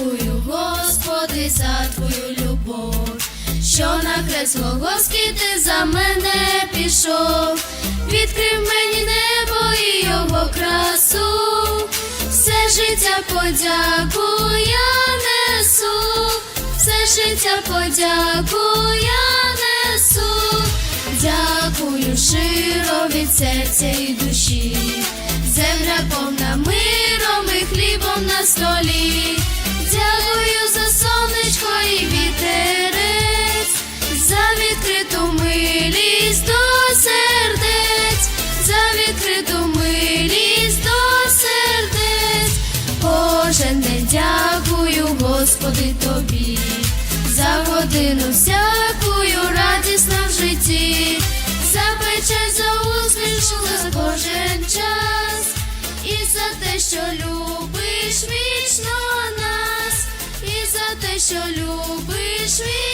Дякую, Господи, за твою любов, що на хрест Голгофський ти за мене пішов, відкрив мені небо і його красу, все життя подяку несу, все життя подяку я несу, дякую широ від серця і душі, земля повна миром і хлібом на столі. Господи, тобі, за годину всякую радісна в житті, за печаль, за усмішку, за кожен час, і за те, що любиш вічно нас, і за те, що любиш вічно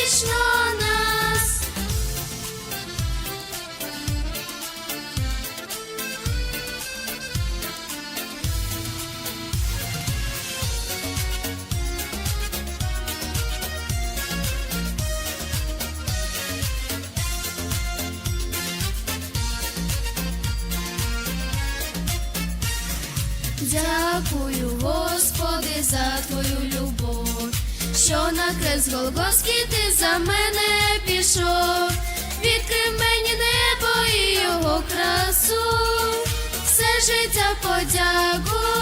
Дякую, Господи, за твою любов, що на хрест Голгофський ти за мене пішов, відкрив мені небо і його красу, все життя подяку